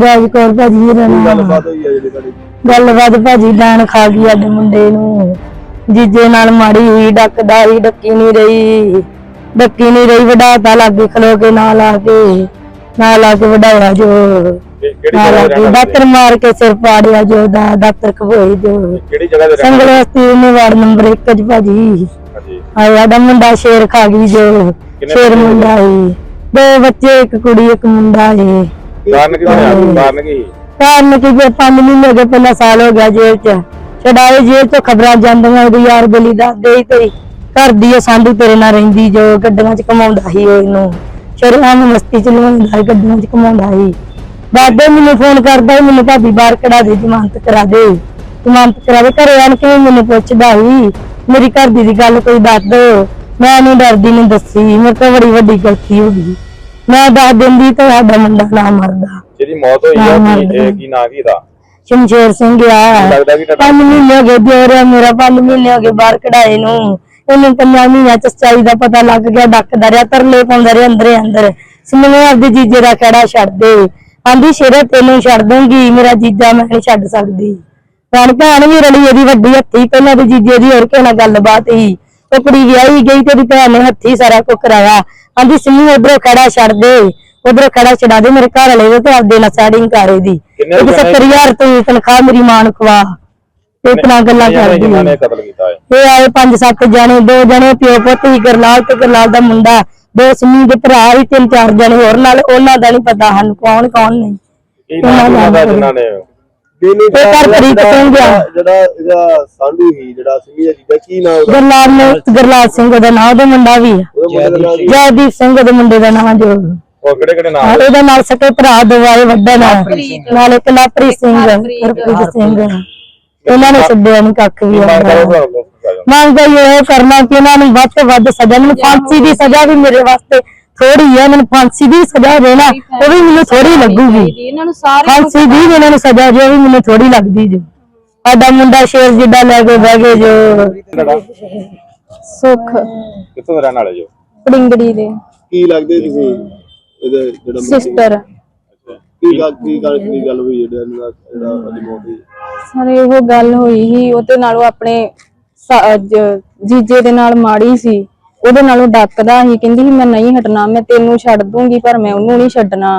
ਰਾਜ ਕੌਰ ਭਾਜੀ ਨਾਮ। ਗੱਲਬਾਤ ਹੋਈ ਆ ਜਿਹੜੀ ਤੁਹਾਡੀ। ਗੱਲਬਾਤ ਭਾਜੀ ਡਾਣ ਖਾ ਗਈ ਸਾਡੇ ਮੁੰਡੇ ਨੂੰ। ਜੀਜੇ ਨਾਲ ਮਾੜੀ ਹੋਈ ਡੱਕਦਾ ਹੀ ਡੱਕੀ ਨਹੀਂ ਰਹੀ। ਡੱਕੀ ਨਹੀਂ ਰਹੀ ਵਡਾਤਾ ਲੱਗੇ ਖਲੋ ਕੇ ਨਾਲ ਆ ਕੇ ਨਾਲ ਆ ਕੇ ਵਡਾਉਣਾ ਜੋ। ਕਿ- ਕਿਹੜੀ ਨਾਲ ਜਗ੍ਹਾ ਆ ਦੇ ਕੇ ਰਹਿਣ ਵਾਲੇ ਦਾਤਰ ਮਾਰ ਕੇ ਸਿਰ ਪਾੜਿਆ ਜੋ ਦਾ ਦਾਤਰ ਖਬੋਈ ਜੋ। ਕਿਹੜੀ ਜਗ੍ਹਾ ਨੇ ਵਾਰਡ ਨੰਬਰ 1 ਚ ਭਾਜੀ। ਹਾਂਜੀ। ਆ ਸਾਡਾ ਮੁੰਡਾ ਸ਼ੇਰ ਖਾ ਗਈ ਜੋ। ਸ਼ੇਰ ਬੱਚੇ? ਮੁੰਡਾ ਹੀ ਦੋ ਬੱਚੇ ਇੱਕ ਕੁੜੀ ਇੱਕ ਮੁੰਡਾ ਹੈ ਕਾਰਨ ਕੀ ਹੋਇਆ ਕਾਰਨ ਕੀ? ਕਾਰਨ ਕਿ ਜੇ ਪੰਜ ਮਹੀਨੇ ਹੋ ਪਹਿਲਾਂ ਸਾਲ ਹੋ ਗਿਆ ਜੇਲ੍ਹ ਚ। ਛਡਾਏ ਜੇਲ੍ਹ ਤੋਂ ਖਬਰਾਂ ਜਾਂਦੀਆਂ ਉਹਦੀ ਯਾਰ ਬਲੀ ਦੱਸਦੇ ਹੀ ਤੇ ਘਰ ਦੀ ਉਹ ਸਾਂਢੂ ਤੇਰੇ ਨਾਲ ਰਹਿੰਦੀ ਜੋ ਗੱਡੀਆਂ ਚ ਕਮਾਉਂਦਾ ਸੀ ਉਹ ਇਹਨੂੰ। ਸ਼ਰਮਾਂ ਮਸਤੀ ਚ ਲਵਾਉਂਦਾ ਗੱਡੀਆਂ ਚ ਕਮਾਉਂਦਾ ਸੀ। ਬਾਬੇ ਮੈਨੂੰ ਫੋਨ ਕਰਦਾ ਮੈਨੂੰ ਭਾਬੀ ਬਾਹਰ ਕਢਾ ਦੇ, ਜ਼ਮਾਨਤ ਕਰਾ ਦੇ। ਜ਼ਮਾਨਤ ਕਰਾ ਦੇ, ਘਰੇ ਆਣ ਕੇ ਵੀ ਮੈਨੂੰ ਪੁੱਛਦਾ ਸੀ, ਮੇਰੀ ਘਰ ਦੀ ਗੱਲ ਕੋਈ ਦੱਸ ਦੋ। ਮੈਂ ਉਹਨੂੰ ਡਰਦੀ, ਨਹੀਂ ਦੱਸੀ, ਮੇਰੇ ਤੋਂ ਬੜੀ ਵੱਡੀ ਗਲਤੀ ਹੋ ਗਈ। ਮੈਂ ਦੱਸ ਦਿੰਦੀ ਤਾਂ ਸਾਡਾ ਮੁੰਡਾ ਨਾ ਮਰਦਾ। ਜਿਹਦੀ ਮੌਤ ਹੋਈ ਹਾਂ, ਆ ਹਾਂ, ਕੀ ਇਹ ਕੀ ਨਾਂ ਕੀ ਦਾ ਸ਼ਮਸ਼ੇਰ ਸਿੰਘ ਆ। ਲੱਗਦਾ ਵੀ ਤੁਹਾਡਾ ਪੰਜ ਮਹੀਨੇ ਹੋ ਗਏ ਦਿਓਰਿਆ ਮੇਰਾ ਪੰਜ ਮਹੀਨੇ ਹੋ ਗਏ ਬਾਹਰ ਕਢਾਏ ਨੂੰ। ਇਹਨੂੰ ਪੰਜਾਂ ਮਹੀਨਿਆਂ ਚ ਸੱਚਾਈ ਦਾ ਪਤਾ ਲੱਗ ਗਿਆ ਡੱਕਦਾ ਰਿਹਾ ਤਰਲੇ ਪਾਉਂਦਾ ਰਿਹਾ ਅੰਦਰੇ ਅੰਦਰ। ਸਿਮਨੇ ਆਪਦੇ ਜੀਜੇ ਦਾ ਖੜਾ ਛੱਡ ਦੇ। ਆਂਦੀ ਸ਼ੇਰੇ ਤੈਨੂੰ ਛੱਡ ਦੂੰਗੀ ਮੇਰਾ ਜੀਜਾ ਮੈਂ ਨਹੀਂ ਛੱਡ ਸਕਦੀ। ਭੈਣ ਭੈਣ ਵੀ ਰਲੀ ਇਹਦੀ ਵੱਡੀ ਹੱਥੀ ਪਹਿਲਾਂ ਤੇ ਜੀਜੇ ਦੀ ਹੋਰ ਕਿਸੇ ਨਾਲ ਗੱਲਬਾਤ ਸੀ। ਉਹ ਕੁੜੀ ਵਿਆਹੀ ਗਈ ਤੇਰੀ ਭੈਣ ਨੇ ਹੱਥੀ ਸਾਰਾ ਕੁਝ ਕਰਾਇਆ ਆਂਦੀ ਸਿੰਮੀ ਉਧਰੋਂ ਖੜਾ ਛੱਡ ਦੇ। ਉਧਰੋਂ ਖੜਾ ਛਡਾ ਦੇ ਮੇਰੇ ਘਰ ਵਾਲੇ ਦੇ ਤੇ ਆਪਦੇ ਨਾਲ ਸੈਟਿੰਗ ਕਰ ਇਹਦੀ। ਕਿੰਨੇ ਇੱਕ ਜਣੇ- 70000 ਤੂੰ ਤਨਖਾਹ ਮੇਰੀ ਮਾਂ ਨੂੰ ਖਵਾ ਇਤਨਾ ਗੱਲਾਂ ਕਰਦੀ ਨੇ ਹੈ। ਕਤਲ ਕੀਤਾ ਹੈ ਇਹ ਆਏ ਪੰਜ ਸੱਤ ਜਣੇ ਦੋ ਜਣੇ ਪਿਓ ਪੁੱਤ ਹੀ ਗਰਲਾਲ ਤੇ ਗਰਲਾਲ ਦਾ ਮੁੰਡਾ। ਦੋ ਸਿੰਮੀ ਦੇ ਭਰਾ ਹੀ ਤਿੰਨ ਚਾਰ ਜਣੇ ਹੋਰ ਨਾਲ। ਉਹਨਾਂ ਦਾ ਨਹੀਂ ਪਤਾ ਸਾਨੂੰ ਕੌਣ ਕੌਣ ਨਹੀਂ। ਕੀ ਨਾਂ ਉਹਨਾਂ ਦਾ ਜਿਨ੍ਹਾਂ ਨੇ? ਬੇਨੀ ਇਹ ਘਰ ਪ੍ਰੀਤ ਸਿੰਘ ਆ। ਜਿਹੜਾ ਇਹਦਾ ਸਾਂਢੂ ਸੀ ਜਿਹੜਾ ਸਿੰਘ ਜੀ ਦਾ ਕੀ ਨਾਮ ਉਹਦਾ? ਗਰਲਾਲ ਨੇ ਗਰਲਾਲ ਸਿੰਘ ਉਹਦਾ ਨਾਂ ਉਹਦਾ ਮੁੰਡਾ ਵੀ ਆ। ਉਹਦੇ ਮੁੰਡੇ ਦਾ ਨਾਮ ਕੀ? ਜੈਦੀਪ ਸਿੰਘ ਉਹਦੇ ਮੁੰਡੇ ਦਾ ਨਾਂ ਜੋ। ਉਹ ਕਿਹੜੇ ਕਿਹੜੇ ਨਾਂ? ਹਾਂ, ਇਹਦੇ ਨਾਲ ਸਕੇ ਭਰਾ ਦਵਾਏ ਵੱਡਾ ਨਾਲ ਨਾਲ ਇੱਕ ਲਾਪਰੀ ਸਿੰਘ ਹਰਪ੍ਰੀਤ ਸਿੰਘ ਇਹਨਾਂ ਨੇ ਛੱਡਿਆ ਨਹੀਂ ਕੱਖ ਵੀ। ਮੰਗ ਆਉਂਦਾ। ਕਰੋ ਭਰਾ ਨੂੰ ਮੰਗ ਤਾਂ ਇਹ ਕਰਨਾ ਕਿ ਇਹਨਾਂ ਨੂੰ ਵੱਧ ਤੋਂ ਵੱਧ ਸਜ਼ਾ ਮੈਨੂੰ ਫਾਂਸੀ ਦੀ ਸਜ਼ਾ ਵੀ ਮੇਰੇ ਵਾਸਤੇ ਥੋੜੀ ਹੈ ਮੈਨੂੰ ਫਾਂਸੀ ਦੀ ਸਜ਼ਾ ਦੇਣਾ ਉਹ ਵੀ ਮੈਨੂੰ ਥੋੜੀ ਲੱਗੂਗੀ। ਇਹਨਾਂ ਨੂੰ ਸਾਰੇ ਫਾਂਸੀ ਦੀ ਇਹਨਾਂ ਨੂੰ ਸਜ਼ਾ ਜੋ ਵੀ ਮੈਨੂੰ ਥੋੜੀ ਲੱਗਦੀ ਜੋ। ਸਾਡਾ ਮੁੰਡਾ ਸ਼ੇਰ ਜਿੱਡਾ ਲੈ ਕੇ ਬਹਿ ਗਏ ਜੋ। ਸੁੱਖ। ਕਿੱਥੋਂ ਦੇ ਰਹਿਣ ਵਾਲੇ ਜੋ? ਪੜਿੰਗੜੀ ਦੇ। ਕੀ ਲੱਗਦੇ ਤੁਸੀਂ ਇਹਦਾ ਜਿਹੜਾ? ਸਿਸਟਰ ਕੀ ਗੱਲ ਕੀ ਗੱਲ ਕੀ ਗੱਲ ਹੋਈ ਜਿਹੜਾ ਇਹਨਾਂ ਦਾ ਜਿਹੜਾ ਅੱਜ ਮੌਤ ਹੋਈ? ਸਰ ਇਹੋ ਗੱਲ ਹੋਈ ਸੀ ਉਹਦੇ ਨਾਲ ਉਹ ਆਪਣੇ ਜੀਜੇ ਦੇ ਨਾਲ ਮਾੜੀ ਸੀ। ਉਹਦੇ ਨਾਲੋਂ ਡੱਕਦਾ ਸੀ ਕਹਿੰਦੀ ਸੀ ਮੈਂ ਨਹੀਂ ਹਟਣਾ ਮੈਂ ਤੈਨੂੰ ਛੱਡ ਦੂੰਗੀ ਪਰ ਮੈਂ ਉਹਨੂੰ ਨਹੀਂ ਛੱਡਣਾ।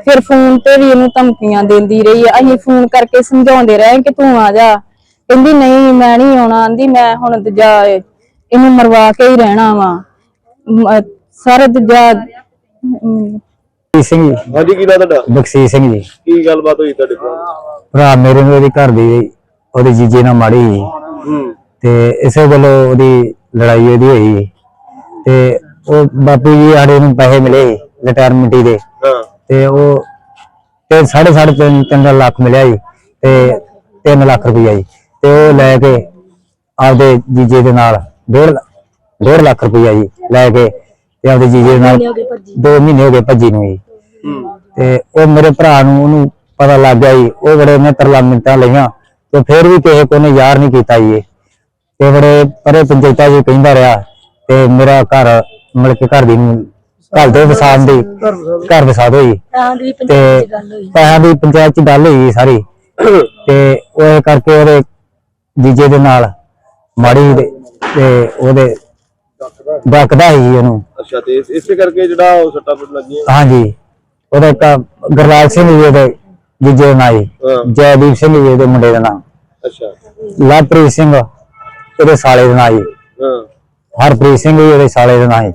ਫਿਰ ਫੋਨ ਤੇ ਵੀ ਇਹਨੂੰ ਧਮਕੀਆਂ ਦਿੰਦੀ ਰਹੀ ਹੈ ਅਸੀਂ ਫੋਨ ਕਰਕੇ ਸਮਝਾਉਂਦੇ ਰਹੇ ਕਿ ਤੂੰ ਆ ਜਾ। ਕਹਿੰਦੀ ਨਹੀਂ ਮੈਂ ਨਹੀਂ ਆਉਣਾ ਆਂਦੀ ਮੈਂ ਹੁਣ ਦੂਜਾ ਇਹਨੂੰ ਮਰਵਾ ਕੇ ਹੀ ਰਹਿਣਾ ਵਾ। ਸਾਰੇ ਦੂਜਾ ਸਿੰਘ ਜੀ। ਹਾਂਜੀ ਕੀ ਨਾਮ ਤੁਹਾਡਾ? ਬਖਸ਼ੀਸ਼ ਸਿੰਘ ਜੀ। ਕੀ ਗੱਲਬਾਤ ਹੋਈ ਤੁਹਾਡੇ ਕੋਲ ਭਰਾ ਮੇਰੇ ਨੂੰ ਉਹਦੀ ਘਰ ਦੀ ਉਹਦੇ ਜੀਜੇ ਨਾਲ ਮਾੜੀ ਸੀ। ਹੂੰ। ਤੇ ਇਸੇ ਵੱਲੋਂ ਉਹਦੀ ਲੜਾਈ ਉਹਦੀ ਹੋਈ। ਤੇ ਉਹ ਬਾਪੂ ਜੀ ਸਾਡੇ ਨੂੰ ਪੈਸੇ ਮਿਲੇ ਰਿਟਾਇਰਮੈਂਟ ਦੇ। ਹਾਂ। ਤੇ ਉਹ ਤੇ ਸਾਢੇ ਸਾਢੇ ਤਿੰਨ ਤਿੰਨ ਲੱਖ ਮਿਲਿਆ ਜੀ ਤੇ 3 ਲੱਖ ਰੁਪਈਆ ਜੀ। ਤੇ ਉਹ ਲੈ ਕੇ ਆਪਦੇ ਜੀਜੇ ਦੇ ਨਾਲ ਡੇਢ ਡੇਢ ਲੱਖ ਰੁਪਈਆ ਜੀ ਲੈ ਕੇ ਤੇ ਆਪਦੇ ਜੀਜੇ ਦੇ ਨਾਲ 2 ਮਹੀਨੇ ਹੋ ਗਏ ਭੱਜੀ ਨੂੰ। ਜੀ। ਤੇ ਉਹ ਮੇਰੇ ਭਰਾ ਨੂੰ ਉਹਨੂੰ ਪਤਾ ਲੱਗ ਗਿਆ ਜੀ ਉਹ ਬੜੇ ਨੇ ਤਰਲਾ ਮਿੰਟਾਂ ਲਈਆਂ ਤੇ ਫਿਰ ਵੀ ਕਿਸੇ ਕੋ ਨੇ ਯਾਰ ਨਹੀਂ ਕੀਤਾ ਜੀ ਇਹ। ਤੇ ਬੜੇ ਪਰੇ ਪੰਚਾਇਤਾਂ ਜੀ ਕਹਿੰਦਾ ਰਿਹਾ ਤੇ ਮੇਰਾ ਘਰ ਮਿਲ ਕੇ ਘਰ ਦੀ ਨੂੰ ਘਰ ਦੇ ਵਸਾਨ ਦੀ ਘਰ ਵਸਾ ਦੋ। ਜੀ ਤਾਂ ਦੀ ਤੇ ਪੈਸਿਆਂ ਦੀ ਪੰਚਾਇਤ ਚ ਗੱਲ ਹੋਈ ਸਾਰੀ। ਤੇ ਉਹ ਇਹ ਕਰਕੇ ਉਹਦੇ ਜੀਜੇ ਦੇ ਨਾਲ ਮਾੜੀ ਦੇ- ਤੇ ਉਹਦੇ ਡੱਕਦਾ ਸੀ ਉਹਨੂੰ। ਅੱਛਾ ਤੇ ਇਸ- ਕਰਕੇ ਜਿਹੜਾ ਉਹ ਸੱਟਾਂ ਫੁੱਟ ਲੱਗੀਆਂ ਹਾਂਜੀ। ਉਹਦਾ ਇੱਕ ਗੁਰਲਾਲ ਸਿੰਘ ਜੀ ਉਹਦੇ ਜੀਜੇ ਦਾ ਨਾਂ ਜੀ ਹਾਂ। ਜੈਦੀਪ ਸਿੰਘ ਜੀ ਉਹਦੇ ਮੁੰਡੇ ਦਾ ਨਾਮ ਅੱਛਾ। ਲਵਪ੍ਰੀਤ ਸਿੰਘ ਉਹਦੇ ਸਾਲੇ ਦਾ ਨਾਂ ਜੀ ਹਾਂ। ਹਰਪ੍ਰੀਤ ਸਿੰਘ ਜੀ ਉਹਦੇ ਸਾਲੇ ਦਾ ਨਾਂ ਜੀ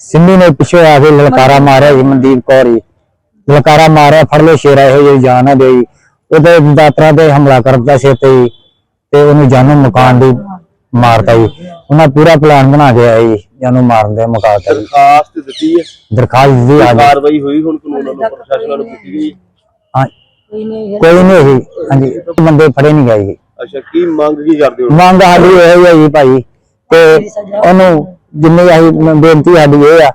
ਸਿੰਮੀ ਨੇ ਪਿੱਛੇ ਆ ਕੇ ਲਲਕਾਰਾ ਮਾਰਿਆ ਜੀ ਮਨਦੀਪ ਕੌਰ ਜੀ। ਲਲਕਾਰਾ ਮਾਰਿਆ ਫੜ ਲੋ ਸ਼ੇਰਾ ਇਹੋ ਜਿਹੀ ਜਾਨ ਨਾ ਦੇਈ ਉਹਦੇ ਦਾਤਰਾ ਤੇ ਹਮਲਾ ਕਰਦਾ ਸਿਰ ਤੇ ਜੀ ਤੇ ਉਹਨੂੰ ਜਾਨੋਂ ਮਕਾਨ ਦੀ ਮਾਰਤਾ ਜੀ। ਉਹਨਾਂ ਪੂਰਾ ਪਲਾਨ ਬਣਾ ਕੇ ਆਏ ਜੀ ਜਾਨੋਂ ਮਾਰਨ ਦੇ ਮੁਕਾਬਲੇ ਦਰਖਾਸਤ ਦਿੱਤੀ ਹੈ। ਦਰਖਾਸਤ ਦਿੱਤੀ ਆ ਜੀ। ਕਾਰਵਾਈ ਹੋਈ ਹੁਣ ਕਾਨੂੰਨ ਵੱਲੋਂ ਪ੍ਰਸ਼ਾਸਨ ਵੱਲੋਂ ਕੀਤੀ ਗਈ? ਹਾਂ ਕੋਈ ਨਹੀਂ ਹੋਈ। ਹਾਂਜੀ ਬੰਦੇ ਫੜੇ ਨਹੀਂ ਗਏ ਜੀ। ਅੱਛਾ ਕੀ ਮੰਗ ਕੀ ਕਰਦੇ ਹੋ? ਮੰਗ ਸਾਡੀ ਇਹ ਹੈ ਜੀ ਭਾਈ। ਤੇ ਉਹਨੂੰ ਜਿੰਨੀ ਮ- ਬੇਨਤੀ ਸਾਡੀ ਇਹ ਆ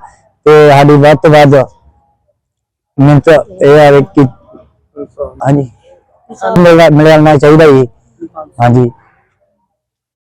ਤੇ ਸਾਡੀ ਵੱਧ ਤੋਂ ਵੱਧ ਮਿੰਟ ਇਹ ਆ ਕਿ ਹਾਂਜੀ। ਮਿਲਣਾ ਮਿਲਣਾ ਚਾਹੀਦਾ ਜੀ। ਹਾਂਜੀ।